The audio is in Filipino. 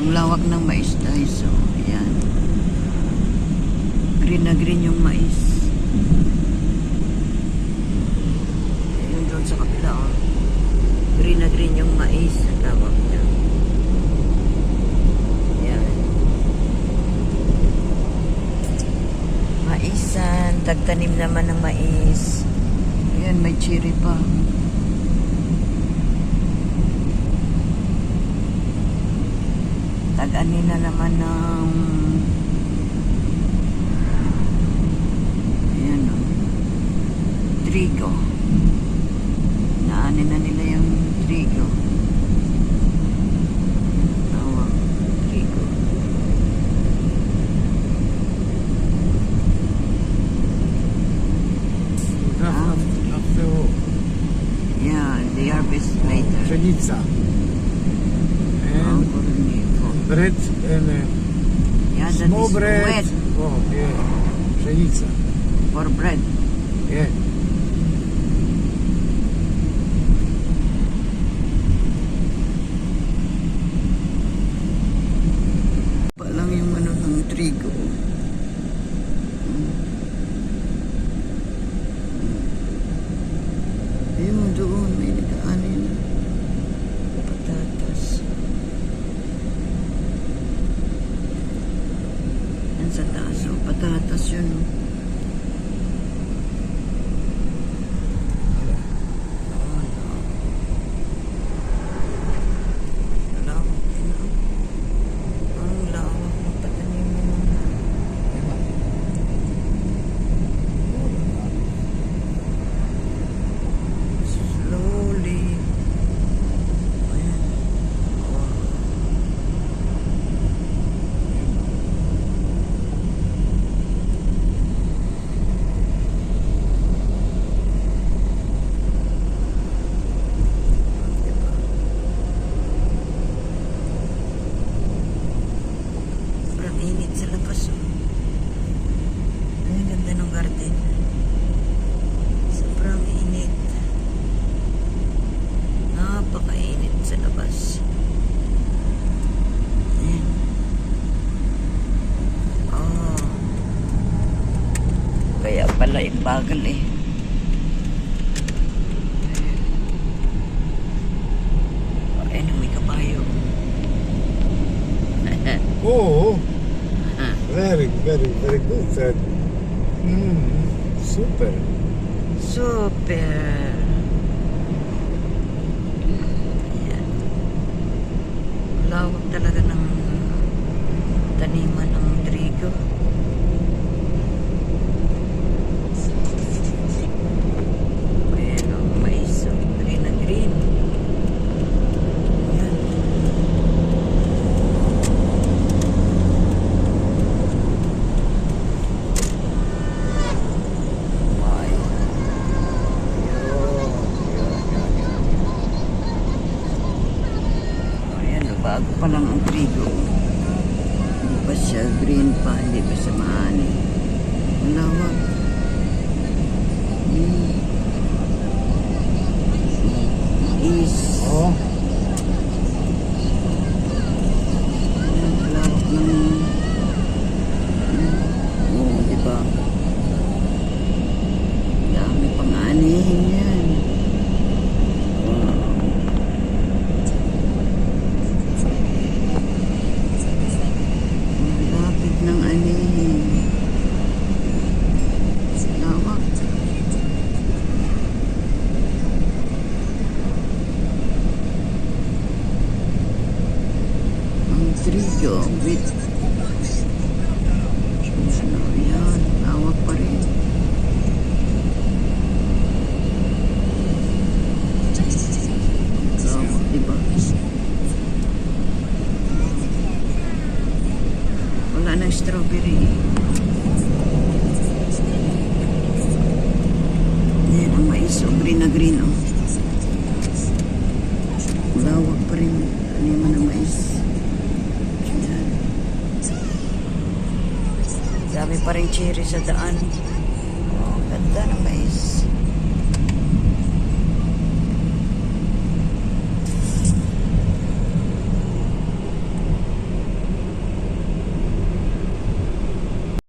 Ang lawak ng mais guys. So, ayan. Green na green yung mais. Ayun doon sa kapila. Oh. Green na green yung mais. Ang lawak niya. Ayan. Maisan. Tagtanim naman ng mais. Ayan, may cherry pa. Tag-ani na naman ng ayan o trigo. Naanin na nila yung trigo. Tawag trigo. Ah. After all, yeah they harvest later. pszenica. Bread and uh, yeah that small bread. wet Oh, yeah. Pszenica. for bread Yeah. Yung bagal eh. Oh, may kabayo. Oh, very, very, very good. Sir. Mm, super. Super. Lawak talaga ng taniman ng trigo. Ayan ang mais. oh, Green na green. Ayan. Ay. Ayan, oh, bago pa lang ang trigo. Hindi pa siya green pa, hindi pa siya maani. Malawak. Hmm. Is. Oh, Ayan, malawak ng... Hmm. Oo, di ba? Dami pang anihin yan. Wow. Malapit ng anihin. Lawak. Ang trigo with ano yan, lawak pa rin. Lawak, diba? Wala nang strawberry. Yan ang mais, oh, green na green, oh. Lawak pa rin. Ano yung ng mais? Yan. Dami pa rin cherry sa daan. Oh, ganda ng mais.